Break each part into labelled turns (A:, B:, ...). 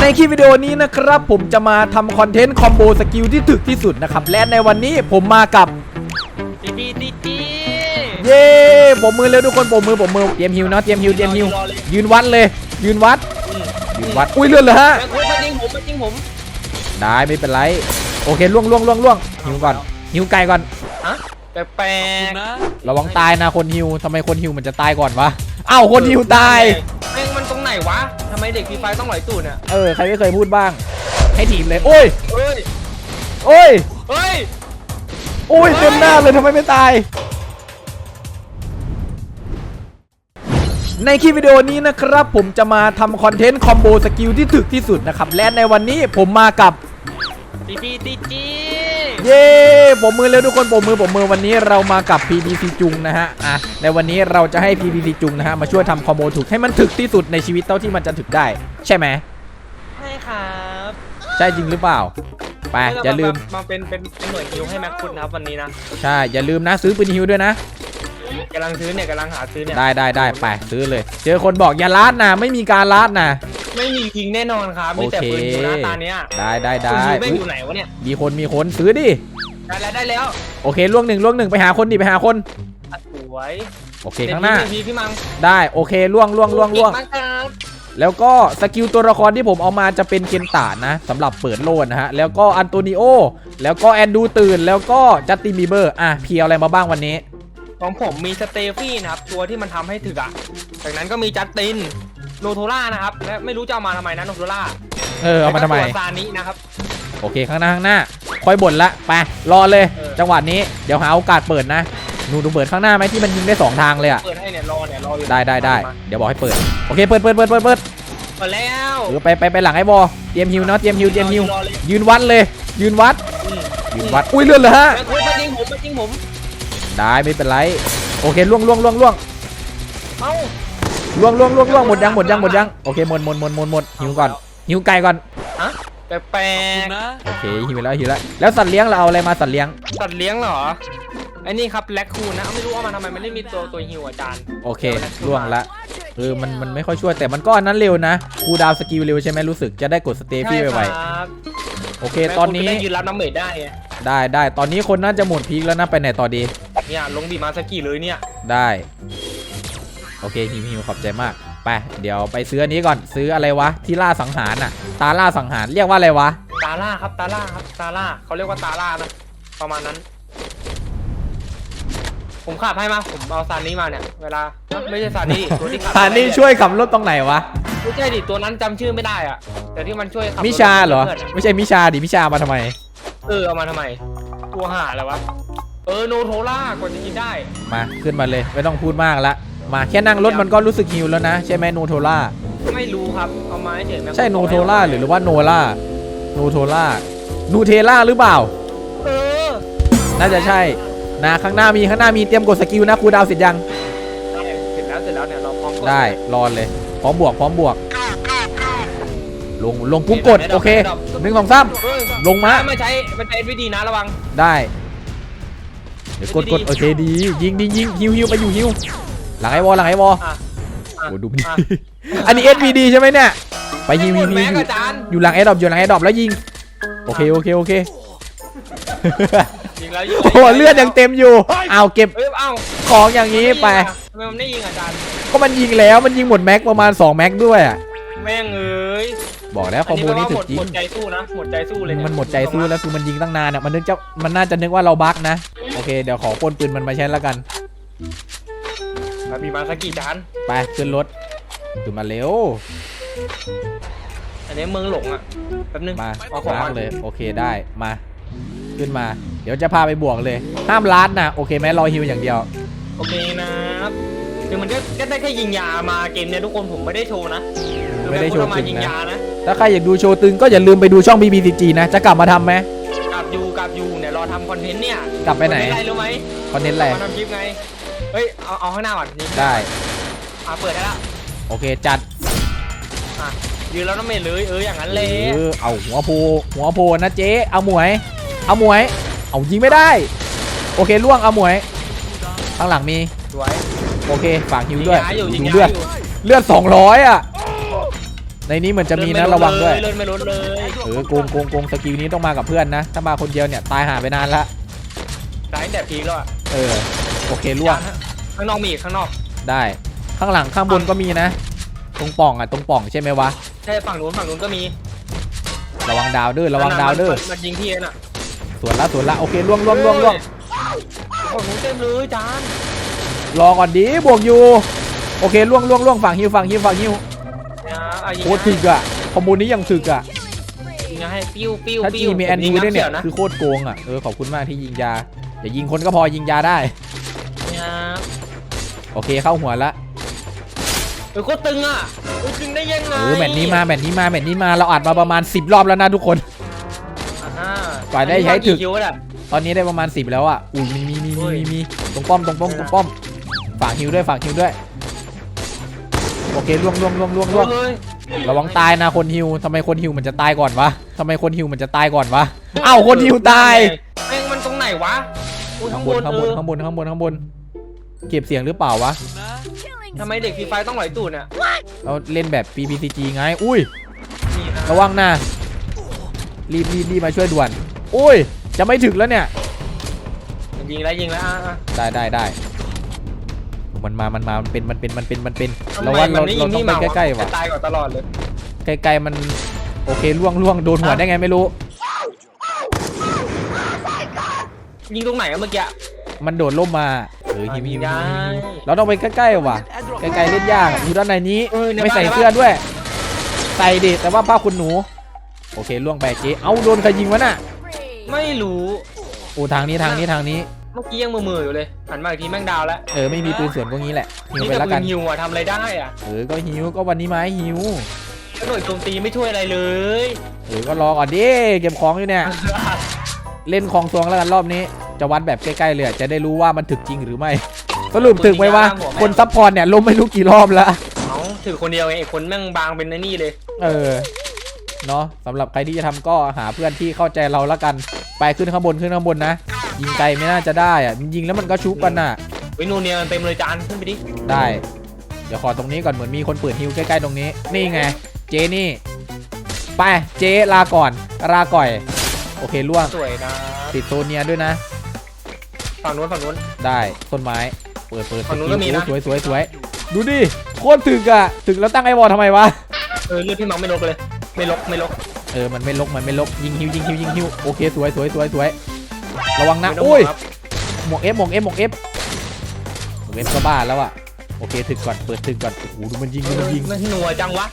A: ในคลิปวิดีโอนี้นะครับ ผมจะมาทำคอนเทนต์คอมโบสกิลที่ถึกที่สุดนะครับ และในวันนี้ผมมากับ
B: ดีดีดีดี
A: เย้ผมมือเร็วทุกคนผมมือผมมือเตรียมฮิวนะเตรียมฮิวเตรียมฮิวยืนวัดเลย ยืนวัด ยืนวัด อุ้ยเลื่อนเลยฮะ
B: แม่คุณมาจริงผมมาจริงผม
A: ได้ไม่เป็นไร โอเคล่วงล่วงล่วงล่วงฮิวก่อนฮิวไกลก่อน
B: ฮะแปลกๆนะ
A: ระวังตายนะคนฮิวทำไมคนฮิวมันจะตายก่อนวะอ้าวคนฮิวตาย
B: แม่งมั นตรงไหนวะทำไมเด็กฟรีไฟต้องไหลตูดเนี่ย
A: เออ ใครไม่เคยพูดบ้าง ให้ถีบเลย โอ้ย
B: เฮ้ย
A: โอ้ย
B: เฮ้ย
A: โอ้ย เต็มหน้าเลยทำไมไม่ตาย ในคลิปวิดีโอนี้นะครับ ผมจะมาทำคอนเทนต์คอมโบสกิลที่ถึกที่สุดนะครับ และในวันนี้ผมมากับ
B: ดีดีดีดี
A: เย้ผมมือเร็วทุกคนผมมือผมมือวันนี้เรามากับ PBC จุงนะฮะอะในวันนี้เราจะให้ PBC จุงนะฮะมาช่วยทำคอมโบถูกให้มันถึกที่สุดในชีวิตเท่าที่มันจะถึกได้ ใช่ไหม
B: ใช่ครับ
A: ใช่จริงหรือเปล่าไปอย่าลืม
B: มาเป็นเป็นเป็นหน่วยฮิวให้แม็กคุณนะครับวันนี้นะ
A: ใช่อย่าลืมนะซื้อปืนฮิวด้วยนะ
B: กำลังซื้อเนี่ยกำลังหาซื้อเนี่ย
A: ได้ได้ได้ไปซื้อเลย เจอคนบอกอย่าลาดนะไม่มีการลาดนะ
B: ไม่มียิงแน่นอนครับมีแต่
A: โอเค
B: ปืนอยู่หน้าตาเนี้ย
A: ได้ได้
B: ปื
A: ได้
B: นฮิวแม่ง
A: อุ๊ย
B: อยู่ไหนวะเนี่ย
A: มีคนมีคนซื้อดิ
B: ได้แล้วได้แล้ว
A: โอเคล่วงหนึ่งล่วงหนึ่งไปหาคนดิไปหาคน
B: อะสวย
A: โอเคข้างหน้า
B: เด็กพี่พี่มัง
A: ได้โอเคล่วงล่วงล่วงล่วง
B: เก่มากครับ
A: แล้วก็สกิลตัวละครที่ผมเอามาจะเป็นเคนตานะสำหรับเปิดโลนนะฮะ แล้วก็อันโตนิโอ แล้วก็แอนดูตื่น แล้วก็จัสตินบีเบอร์ อะเพียวอะไรมาบ้างวันนี้
B: ของผมมีสเตฟี่นะครับ ตัวที่มันทำให้ถึกอะจากนั้นก็มีจัสตินโนโทล่านะครับ และไม่รู้จะเอามาทำไมนะโนโทล่า
A: เออเอามาทำไม
B: แล้วก็ตัวซานินะครับ
A: โอเคข้างหน้าข้างหน้าคอยบ่นละไปรอเลย
B: เออ
A: จังหวะนี้เดี๋ยวหาโอกาสเปิดนะหนูดูเปิดข้างหน้าไหมที่มันยิงได้สองทางเลยอะ
B: เปิดให้เนี่ยรอเนี่ยรออยู่
A: ได้ได้ได้
B: มา
A: เดี๋ยวบอกให้เปิดโอเคเปิดเปิดเปิดเปิดเปิด
B: เปิดแล้ว
A: เออไปไปไปหลังไอ้บอเตรียมฮิวเนาะเตรียมฮิวเตรียมฮิว
B: รอเลย
A: ยืนวัดเลย ยืนวัด
B: อืม
A: ยืนวัดอุ้ยเลื่อนเลยฮะ
B: แม่คุณมาจริงผมมาจริงผม
A: ได้ไม่เป็นไร โอเคล่วงล่วงล่วงล่วง
B: เอ้า
A: ล่วงล่วงล่วงล่วงหมดยังหมดยังหมดยังโอเคหมดหมดหมดหมดหมดหิวก่อนหิวไก่ก่อน
B: ฮะแปลกๆนะ
A: โอเคหิวแล้วหิวแล้วแล้วสัตว์เลี้ยงเราเอาอะไรมาสัตว์เลี้ยง
B: สัตว์เลี้ยงเหรอไอ้นี่ครับแลคคูนนะไม่รู้เอามาทำไมมันไม่มีตัวตัวฮิวอาจารย์
A: โอเคล่วงละเออมันมันไม่ค่อยช่วยแต่มันก็อันนั้นเร็วนะคูลดาวน์สกิลเร็วใช่ไหมรู้สึกจะได้กดสเตฟี่ไว
B: ใช่ครับ
A: ๆโอเค ตอนนี้
B: แม่คุณจะได้ยืนรับน้ำเมดได้ไง
A: ได้ได้ตอนนี้คนน่าจะหมดพีคแล้วนะไปไหนต่อดี
B: เนี่ยลงบีมาสกีเลยเนี่ย
A: ได้ โอเคหิวหิวขอบใจมาก ไป เดี๋ยวไปซื้ออันนี้ก่อนซื้ออะไรวะ ที่ล่าสังหารน่ะ ตาล่าสังหารเรียกว่าอะไรวะ
B: ตาล่าครับตาล่าครับตาล่าเขาเรียกว่าตาล่านะประมาณนั้น ผมขับให้มาผมเอาซานี้มาเนี่ย เวลาเอ้าไม่ใช่ซานี้ดิตัวที่ขับ
A: ตานี่ช่วยขับรถตรงไหนวะ
B: ไม่ใช่ดิตัวนั้นจำชื่อไม่ได้อะแต่ที่มันช่วยขับ
A: มิชาเหรอ
B: พื่นๆะ
A: ไม่ใช่มิชาดิมิชามาทำไม
B: เออเอามาทำไมตัวห่าอะไรวะเออโนโทล่ากว่าจะกินได้
A: มาขึ้นมาเลยไม่ต้องพูดมากละมาแค่นั่งรถมันก็รู้สึกหิวแล้วนะ ใช่ไหมโนโทล่า
B: ไม่รู้ครับ เอามาเฉยๆแม่ง
A: ใช่โนโทล่าหรือหรือว่าโนล่าโนโทล่านูเทล่าหรือเปล่า
B: เออ
A: น่าจะใช่นะข้างหน้ามีข้างหน้ามีเตรียมกดสกิลนะครูดาวเสร็จยัง
B: เสร็จแล้วเสร็จแล้วเนี่ยเราพร้อมก
A: ได้รอเลย พร้อมบวกพร้อมบวก ลงลงปุ๊บกดโอเคหนึ่งสองสาม
B: เฮ้ย
A: ลงมา
B: ไม่ใช้มันใช้วิธีนะระวัง
A: ได้ เดี๋ยวกดกดโอเคดียิงดียิงฮิวฮิวไปอยู่ฮิวหลังไอวอลหลังไอวอล
B: อะอะ
A: โอ้ดูมัน
B: อะ
A: อันนี้ SVD ใช่ไหมเนี่ยไปฮิวฮิวฮิว
B: แม็ก
A: อยู่
B: อาจารย์
A: อยู่หลังแอร์ดรอปอยู่หลังแอร์ดรอปแล้วยิงโอเคโอเคโอเค
B: ยิงแล้วยิง
A: โอ้โหเลือดยังเต็มอยู่เอาเก็บ
B: เอ้ยเอ้า
A: ของอย่างนี้ไป
B: ทำไมมันไม่ยิงอาจารย์
A: ก็มันยิงแล้วมันยิงหมดแม็กประมาณ2แม็กด้วยอะ
B: แม่งเอ้ย
A: บอกแล้วคอมโบนี้ถึกจริ
B: หม
A: ง
B: ดใจสู้นะหมดใจสู้เลยเย
A: มันหมดใจสู้แล้วคือมันยิงตั้งนานอะมันนึกจะมันน่าจะนึกว่าเราบั๊กนะโอเคเดี๋ยวขอปล้นปืนมันมาใช้แล้วกัน
B: อะมีมาสกิจาน
A: ไปขึ้นรถขึ้นมาเร็ว
B: อันนี้เมืองหลงอะแป๊บนึง
A: มา
B: เอาของ
A: มา
B: มา
A: เลยโอเคได้มาขึ้นมา เดี๋ยวจะพาไปบวกเลยห้ามลัดนะโอเคไหมรอฮิวอย่างเดียว
B: โอเคนะครับคือมันก็ก็ได้แค่ยิงยามาเกมเนี้ยทุกคนผมไม่ได้โชว์นะ
A: ไม่ได้โชว์
B: คือแม่งพูามา
A: จริ
B: ยิ
A: ง
B: ง
A: นะ
B: ยานะ
A: ถ้าใครอยากดูโชว์ตึงก็อย่าลืมไปดูช่อง BBCG นะ จะกลับมาทำไหม
B: กับยูกับยูเนี่ยรอทำคอนเทนต์เนี่ย
A: กลับไปไหน
B: ม่ด้รู้ไหม
A: คอนเทนต์อะไร
B: มาทำคลิปไง เฮ้ยเอาเอาข้างหน้าก่อนนี่
A: ได้
B: อะเปิดได้แล้ว
A: โอเคจัด
B: อะยืนแล้วน้ำเมดเลยเอออย่างนั้นเลย
A: เออเอาหัวโพหัวโพนะเจ๊เอาหมวย เอาหมวย เอายิงไม่ได้ โอเคล่วงเอาหมวย ข้างหลังมี
B: สวย
A: โอเคฝากฮิวด้วย
B: งาอยู่ยิง
A: ดู
B: ยา
A: เลือด
B: อยู่
A: เลือด200อะ ในนี้เหมือนจะมีนะระวังด้วย
B: เลื่อนไม่ลดเลย
A: เออโกงโกงโกงสกิลนี้ต้องมากับเพื่อนนะ ถ้ามาคนเดียวเนี่ยตายหาไปนานละ
B: ได้ตั้งแต่พีคแล้วอะ
A: เออโอเคล่วง
B: ข้างนอกมีอีกข้างนอก
A: ได้ข้างหลังข้างบนก็มีนะ ตรงป่องอะตรงป่องใช่ไหมวะ
B: ใช่ฝั่งนู้นฝั่งนู้นก็มี
A: ระวังดาวเด้อระวังดาวเด้อ
B: มันมันยิงที่เองน่ะ
A: สวนละสวนละโอเคล่วงล่วงล่วงล่วง
B: ฝั่งนู้นเต็มเลยจาน
A: รอก่อนดีบวกอยู่โอเคล่วงล่วงล่วงฝั่งฮิวฝั่งฮิวฝั่งฮิว
B: นะเอายิง
A: โคตรถึกอะคอมโบนี้ยังถึกอะ
B: ยิงให้ปิ้วปิ้ว
A: ถ้า
B: ปิ้
A: จี
B: ว
A: มีแอน
B: ยิ
A: ดู
B: ง
A: ด้วยเนี่ยำ
B: สีนะ
A: คือโคตรโกงอะ เออ ขอบคุณมากที่ยิงยา อย่ายิงคนก็พอยิงยาได้
B: เนี่ย
A: โอเคเข้าหัวละ
B: เออโคตรตึงอะเออตึงได้ยังไง
A: เออแมตช์นี้มาแมตช์นี้มาแมตช์นี้มาเราอัดมาประมาณ 10 รอบแล้วนะทุกคน
B: อ่าก
A: ว่าได้ใช้ถึก
B: คิวอะ
A: ตอนนี้ได้ประมาณ 10 แล้วอะอุ้ยมีมีมี
B: โอ้
A: มี
B: ย
A: มีมีตรงป้อมตรงป้อมตรงป้อมฝากฮิวด้วยฝากฮิวด้วยโอเคล่วงล่วงล่วงล่วงล่วง
B: เฮ้ย
A: ระวังตายนะคนฮิวทำไมคนฮิวมันจะตายก่อนวะทำไมคนฮิวมันจะตายก่อนวะเอ้าคนฮิวตาย
B: แม่งมันตรงไหนวะอุ้ย
A: ข้า
B: ข้างง
A: บบน
B: น
A: ข้างบน
B: เออ
A: ข้างบนข้างบนข้างบน เก็บเสียงหรือเปล่าวะ
B: ทำไมเด็กฟรีไฟต้องไหลตูดเนี่ย
A: เราเล่นแบบ PPCG ไง อุ้ย
B: นี่นะ
A: ระวังนะ รีบรีบรีบมาช่วยด่วน อุ้ย จะไม่ถึงแล้วเนี่ย
B: ยิงแล้วยิงแล้วอะอะ
A: ได้ได้ได้ มันมา มันมา มันเป็น มันเป็น มันเป็น มันเป็น
B: ทำ
A: เรา
B: ไม
A: ว่า
B: มั
A: เรา
B: นไม่ยิ
A: เรา
B: ง
A: ต้อง
B: นี่
A: ไป
B: มาวะ
A: ใกล้ๆว่ะ
B: จะตายก่อนตลอดเลย
A: ใกล้ๆมันโอเคล่วงล่วงโดนหัวได้ไงไม่รู้
B: ยิงตรงไหนอะเมื่อกี้
A: มันโดดล่มมาเออ
B: อะ
A: ฮิวฮิว
B: ยิ
A: ฮิ
B: ง
A: ว
B: ได้
A: เราต้องไปใกล้ๆว่ะ ไกลๆเล่นยากอะอยู่ด้านในนี้
B: เออใน
A: ไม่ใส่
B: บ้าน
A: เสื้อด้วย ใส่ดิแต่ว่าผ้าคุณหนู โอเคล่วงไปเจ๊เอาโดนใครยิงวะน่ะ
B: ไม่รู้
A: โอ้ทางนี้ทางนี้ทางนี้
B: เมื่อกี้ยังมือๆอยู่เลยหันมาอีกทีแม่งดาวแล้ว
A: เออไม่มีปืนสวนพวกนี้แหละหิว
B: นี่
A: ไป
B: แต่
A: แล้ว
B: ปื
A: กัน
B: นฮิวอะทำอะไรได้อะ
A: เออก็หิวก็วันนี้มาให้หิว
B: แล้วหน่วยโจมตีไม่ช่วยอะไรเลย
A: เออก็รอก่อนดิเก็บของอยู่เนี่ยเล่นของซวงแล้วกันรอบนี้ จะวัดแบบใกล้ๆเลยอะจะได้รู้ว่ามันถึกจริงหรือไม่สรุปถึกไหมวะคนซัพพอร์ตเนี่ยล้มไม่รู้กี่รอบแล้ว
B: เอาถือคนเดียวไงไอ้คนแม่งบางเป็นไอ้นี่เลย
A: เออ เนาะสำหรับใครที่จะทำก็หาเพื่อนที่เข้าใจเราแล้วกัน ไปขึ้นข้างบนขึ้นข้างบนนะ ยิงไกลไม่น่าจะได้อะยิงแล้วมันก็ชุบกันน่ะ
B: เฮ้ยนูเนียมันเต็มเลยจานขึ้นไปดิ
A: ได้ เดี๋ยวขอตรงนี้ก่อนเหมือนมีคนเปิดฮิวใกล้ๆตรงนี้ นี่ไง เจนี่ ไป เจลาก่อน ลาก่อย โอเคล่วง
B: สวยนะ
A: ติดโซเนียด้วยนะ
B: ฝั่งนู้นฝั่งนู้น
A: ได้ ต้นไม้ เปิดเปิด
B: ฝั่งนู้นก็มีนะ
A: สวยสวยสวยดูดิ โคตรถึกอะถึกแล้วตั้งไอวอลทำไมวะ
B: เออเลือดพี่มังไม่ลบเลย ไม่ลบไม่ลบ
A: เออ มันไม่ลก มันไม่ลก ยิงฮิวยิงฮิวยิงฮิวโอเค สวยสวยสวยสวย ระวังนะ
B: ไม่ต้ง
A: อุ้ย
B: ห่วงครับ
A: หมวกเอฟหมวกเอฟหมวกเอฟหมวกเอฟก็บ้าแล้วอะโอเคถึกก่อนเปิดถึกก่อนโอ้โหดูมันยิงดูมันยิง
B: มันหนัวจังวะ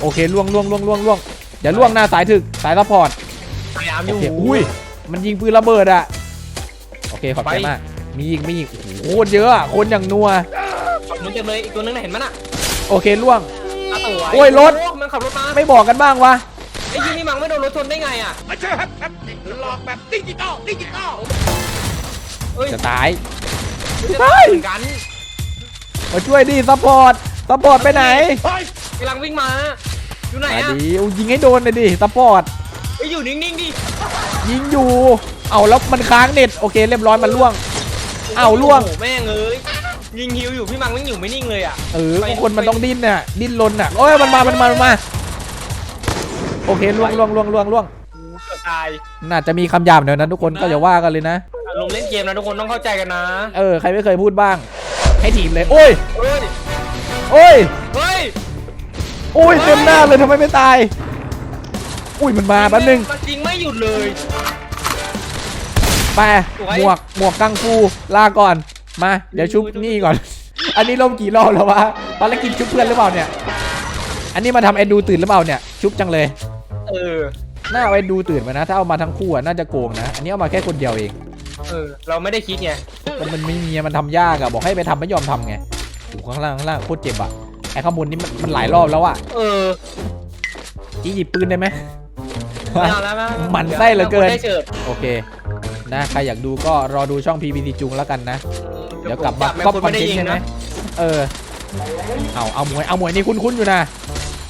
A: โอเคล่วงล่วงล่วงล่วงล่วงอย่าล่วงหน้าสายถึกสายซัพพอร์ต
B: พยายามอ
A: โอยู่เคอุ้ยมันยิงปืนระเบิดอะโอเคขอบใจ
B: ไป
A: มากมีอีกมีอีกโอ้โหโคตรเยอะอะคนอย่างนัว
B: ฝั่งนู้นเต็มเลยอีกตัวนึงน่ะเห็นมั้ยน่ะ
A: โอเคล่วง
B: อะสวย
A: โอ้ยรถ
B: มันขับรถมา
A: ไม่บอกกันบ้างวะ
B: ไอ้ยี่นี่มังไม่โดนรถชนได้ไงอะเอ้ย
A: จะตาย
B: จะ
A: เฮ้
B: ตาย
A: ย
B: เหมือนกัน
A: มาช่วยดิซัพพอร์ตซัพพอร์ตไปไหน
B: กำลังวิ่งมาอยู่ไหน
A: มา
B: อะ
A: ดิเอายิงให้โดนเลยดิซัพพอร์ต
B: ไอ้ยอยู่นิ่งๆดิ
A: ยิงอยู่ เอาแล้วมันค้างเน็ตโอเคเรียบร้อยมันล่วง เอาล่วง
B: โอ้โหแม่งเอ้ยยิงฮิวอยู่พี่มังไม่งอยู่ไม่นิ่งเลยอะ
A: เออก็คนมันต้องดิ้นน่ะดิ้นรนน่ะโอ้ยมันมามันมามันมาโอเคล่วงล่วงล่วงล่วงล่วง
B: เกือบตาย
A: น่าจะมีคำหยาบเดี๋ยวนั้นทุกคนก็อย่าว่ากันเลยนะ
B: อารมณ์เล่นเกมนะทุกคนต้องเข้าใจกันนะ
A: เออใครไม่เคยพูดบ้าง ให้ทีมเลยโอ้ย
B: เฮ้ย
A: โอ้ย
B: เฮ้ย
A: โอ้ยเต็มหน้าเลยทำไมไม่ตายอุ้ยมันมาแป๊บนึง
B: มันยิงไม่หยุดเลย
A: ไป
B: สวย
A: หมวกหมวกกังฟูลาก่อนมา เดี๋ยวชุบนี่ก่อน อันนี้ล่มกี่รอบแล้ววะภารกิจชุบเพื่อนหรือเปล่าเนี่ย อันนี้มาทำเอ็นดูตื่นหรือเปล่าเนี่ย ชุบจังเลย
B: เออ
A: น่าเอาเอ็นดูตื่นมานะ ถ้าเอามาทั้งคู่อะน่าจะโกงนะ อันนี้เอามาแค่คนเดียวเอง
B: เออ เราไม่ได้คิดไง
A: แต่มันไม่มีอะมันทำยากอะบอกให้ไปทำไม่ยอมทำไงโอ้โหข้างล่างข้างล่างโคตรเจ็บอะไอ้ข้างบนนี่มันมันหลายรอบแล้วอะ
B: เออ
A: จีหยิบปืนได้ไหม
B: ไม่เอาแล้วนะ
A: หมั่นไส้เหลือเกิน
B: ได้เฉิด
A: โอเค นะใครอยากดูก็รอดูช่อง PPT จุงแล้วกันนะ เดี๋ยวกลับมา
B: แม่ง
A: ก็
B: คน
A: คอน
B: ไม่ได้
A: เทน
B: ยิ
A: ต์
B: ง
A: ใช่ไหม
B: นะ
A: เออ เอาเอาหมวยเอาหมวยนี่คุ้นๆอยู่นะ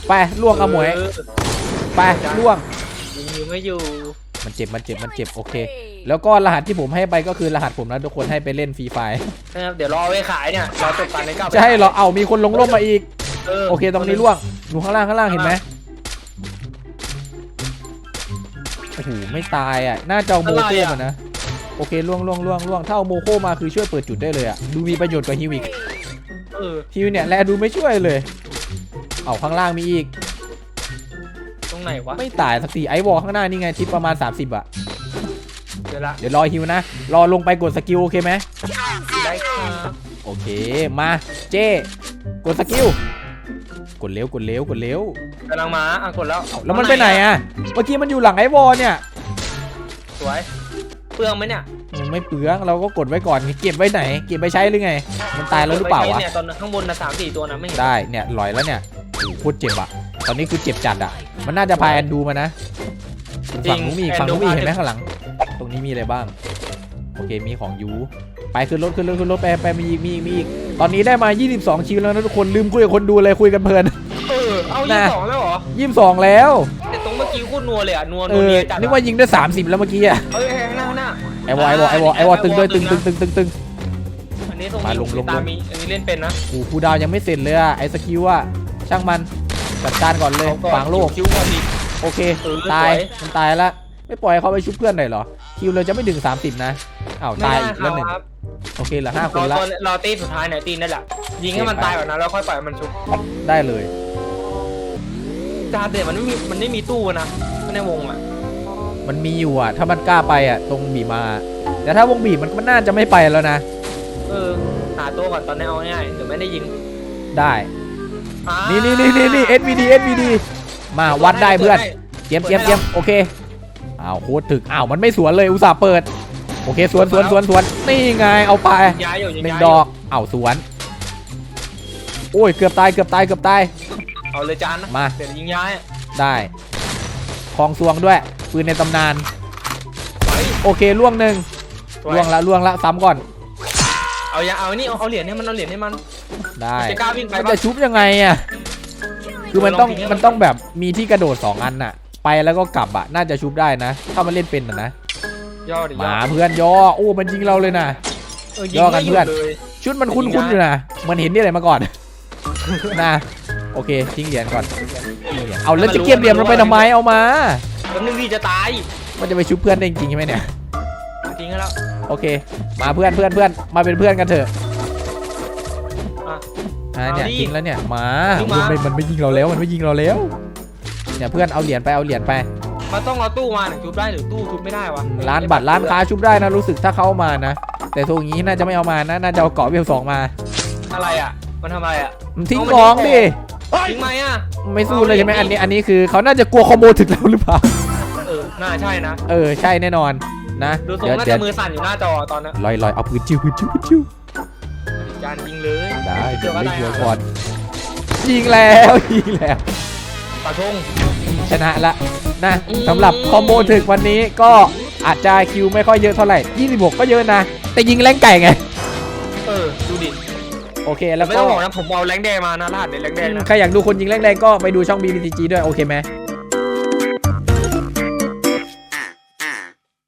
A: ไปล่วงเอาหมวย
B: เออ
A: ไปล่วง
B: ยิงอยู่ไม่อยู่
A: มันเจ็บมันเจ็บมันเจ็บโอเค แล้วก็รหัสที่ผมให้ไปก็คือรหัสผมนะทุกคนให้ไปเล่นฟรีไฟ
B: นะครับเดี๋ยวรอเอาไว้ขายเนี่ยรอจบการในเก้า
A: จะให้เหรอเอามีคนลงร่มมาอีกโอเคตรงนี้ล่วงดูข้างล่างข้างล่างเห็นไหมโอ้โหไม่ตายอะน่าจะเอาโมโคมานะโอเคล่วงล่วงล่วงล่วงถ้าเอาโมโคมาคือช่วยเปิดจุดได้เลยอะดูมีประโยชน์กว่าฮิวอีก
B: เออ
A: ฮิวเนี่ยแลดูไม่ช่วยเลย เอาข้างล่างมีอีก
B: ต รงไหนวะ
A: ไม่ตายสักทีไอวอลข้างหน้านี่ไงทิปประมาณ 30อะ
B: เดี๋ยวละ
A: เดี๋ยวรอฮิวนะ รอลงไปกดสกิลโอเคไหม
B: ได้ครับ
A: โอเคมาเจกดสกิลกดเร็วกดเร็วกดเร็ว
B: กำลังมาอะกดแล้ว
A: เอาแล้วมันไปไหนอะเมื่อกี้มันอยู่หลังไอวอลเนี่ย
B: สวยเปลืองไหมเนี่ย
A: มันไม่เปลืองเราก็กดไว้ก่อนเก็บไว้ไหน เก็บไปใช้หรือไง มันตายแล้วหรือเปล่าวะ
B: เนี่ยตอนข้างบนนะสามสี่ตัวนะไม่เห็น
A: ได้เนี่ยลอยแล้วเนี่ยโอ้โหโคตรเจ็บอะตอนนี้คือเจ็บจัดอะ มันน่าจะพาแอนดูมานะฝั่งนู้นมีอีกฝั่งนู้นมีอีกเห็นไหมข้างหลัง ตรงนี้มีอะไรบ้าง โอเคมีของยูไปขึ้นรถขึ้นรถขึ้นรถไปไปมีอีกมีอีกมีอีกตอนนี้ได้มา 22คิวแล้วนะทุกคนลืมคุยกับคนดูเลยคุยกันเพลิน
B: เออเอายี่
A: น่ะ
B: สองแล้วเหรอ
A: 22แล้ว
B: แต่ตรงเมื่อกี้โคตรนัวเลยอะนัว
A: เอ
B: นัว
A: อ
B: เนียจัด
A: นึกว่ายิงได้ 30 แล้วเมื่อกี้อะ
B: เอ้ยข้างหน้าข้างหน้า
A: ไอวอลไอวอลไอวอลไอวอลตึงด้วยตึงตึงตึงตึงตึง
B: อันนี้ตรง
A: มา
B: นี้
A: ลงลง
B: ตามีอันนี้เล่นเป็นนะ
A: โอ้โหคูลดาวน์ยังไม่เสร็จเลยอะไอสกิลอะช่างมัน จัดการก่อนเลย
B: เอาก่อน
A: ฝังโลก
B: คิ้วก่อนดิ
A: โอเค
B: เออ
A: ตาย
B: สวย
A: มันตายละไม่ปล่อยให้เขาไปชุบเพื่อนหน่อยเหรอ คิวเลยจะไม่ถึง 30 นะอ้าว
B: ไม่
A: ตาย
B: ได้
A: อีก
B: ค
A: แล้วหนึ่ง
B: รับ
A: โอเคเหลือห้าค
B: รอน
A: ละ
B: ตัวรอตีสุดท้ายเนี่ยตีนั่นแหละยิงให้มันตายก่อนนะแล้วค่อยปล่อยมันชุบ
A: ได้เลย
B: จาเด็ดมันไม่มีมันไม่มีตู้นะในวงอะ
A: มันมีอยู่อะถ้ามันกล้าไปอะตรงบีบมา แต่ถ้าวงบีบมันมันน่าจะไม่ไปแล้วนะ
B: เออหาตัวก่อนตอนนี้เอาง่ายๆเดี๋ยวไม่ได้ยิง
A: ได้
B: อ่า
A: นี่นี่นี่นี่นี่ SVD SVD มาวัดได้เพื่อนเจียมเจียมเจียมโอเคอ้าวโคตรถึกอ้าวมันไม่สวนเลยอุตส่าห์เปิด โอเคสวนสวนสวนสวนนี่ไงเอาไป
B: ย้ายอยู่ยัง
A: หนึ่ง
B: ย้าย
A: ด
B: ยู่
A: อกอ้าวสวน โอ้ยเกือบตายเกือบตายเกือบตาย
B: เอาเลยจานนะ
A: มา
B: เดี๋ยวยิงย้ายอะ
A: ได้คลองซวงด้วยปืนในตำนาน
B: ไป
A: โอเคล่วงหนึ่ง
B: สวย
A: ล่วงละล่วงละซ้ำก่อน
B: เอาอย่าเอานี่เอาเอาเหรียญให้มันเอาเหรียญให้มัน
A: ได้
B: จะกล้าวิ่งไป
A: มัน
B: ปะ
A: จะชุบยังไงอะคือมันต้อง
B: ลองทิ้งให้มัน
A: มันต้องแบบมีที่กระโดดสองอันน่ะ ไปแล้วก็กลับอะน่าจะชุบได้นะ ถ้ามันเล่นเป็นนะนะ
B: ย่อดิ
A: ห
B: ย่อ
A: มาเพื่อนย่อโอ้มันยิงเราเลยนะ
B: เออยิง
A: ย่อกัน
B: ไม่หยุ
A: เพื่อน
B: ดเลย
A: ชุดมันคุ้นๆอยู่นะเหมันเห็นที่ไหนมาก่อน นะโอเคทิ้งเหรียญก่อนทิ้งเหรียญเอาแล้วจะเก็บเหรียญมันไปทำไมเอามา
B: แล้วนึงดีจะตาย
A: มันจะไปชุบเพื่อนได้จริงๆใช่ไหมเนี่ย
B: ทิ้งให้แล้ว
A: โอเค มาเพื่อนเพื่อนเพื่อนมาเป็นเพื่อนกันเถอะ
B: อะ
A: อ่าเนี่ย
B: เอาดิ
A: ทิ้งแล้วเนี่ยมา
B: ทิ้งมา
A: มั นมันไม่ยิงเราแล้วมันไม่ยิงเราแล้วเนี่ยเพื่อนเอาเหรียญไปเอาเหรียญไป
B: มันต้องเอาตู้มาถึงชุบได้หรือตู้ชุบไม่ได้วะ
A: ร้านบัตรร้านค้าชุบได้นะรู้สึกถ้าเขาเอามานะ แต่ทรงอย่างนี้น่าจะไม่เอามานะน่าจะเอาเกาะเวลสองมา
B: อะไรอะ มันทำอะไรอะ
A: มันทิ้ง
B: เอา
A: ข
B: มา
A: อง
B: ทิ้ง
A: ดิ
B: ทิ้งไหมอะ
A: ไม่สู้เลยใช่ไหมอันนี้อันนี้คือเขาน่าจะกลัวคอมโบถึกเราหรือเปล่า
B: เออ น่าใช่นะ
A: เออใช่แน่นอนนะ
B: ดูทรง
A: เดี๋ยว
B: น่า
A: เดี๋ย
B: จะ
A: ว
B: มือสั่นอยู่หน้าจอตอนนั้น
A: ลอยลอยเอาปืนจิ้วปืนจิ้วปืนจิ้ว
B: จานยิงเลย
A: ได้
B: เดี๋
A: เดี๋
B: ย
A: ยวว
B: ก็
A: ไม่
B: ได้
A: ชัวร์
B: อะ
A: ก่อนยิงแล้วยิงแล้ว
B: ปะทง
A: ชนะละนะ
B: อืม
A: สำหรับคอมโบถึกวันนี้ก็อาจจะคิวไม่ค่อยเยอะเท่าไหร่ 26 ก็เยอะนะ แต่ยิงแรงไก่ไง
B: เออ ดูดิ
A: โอเค
B: แต่
A: แล้ว
B: ไม่
A: ก็
B: ต้องบอกนะ ผมเอาแรงแดงมานะรหัสในแรงแดงนะ
A: ใครอยากดูคนยิงแรงๆก็ไปดูช่อง BBCG ด้วยโอเคไหม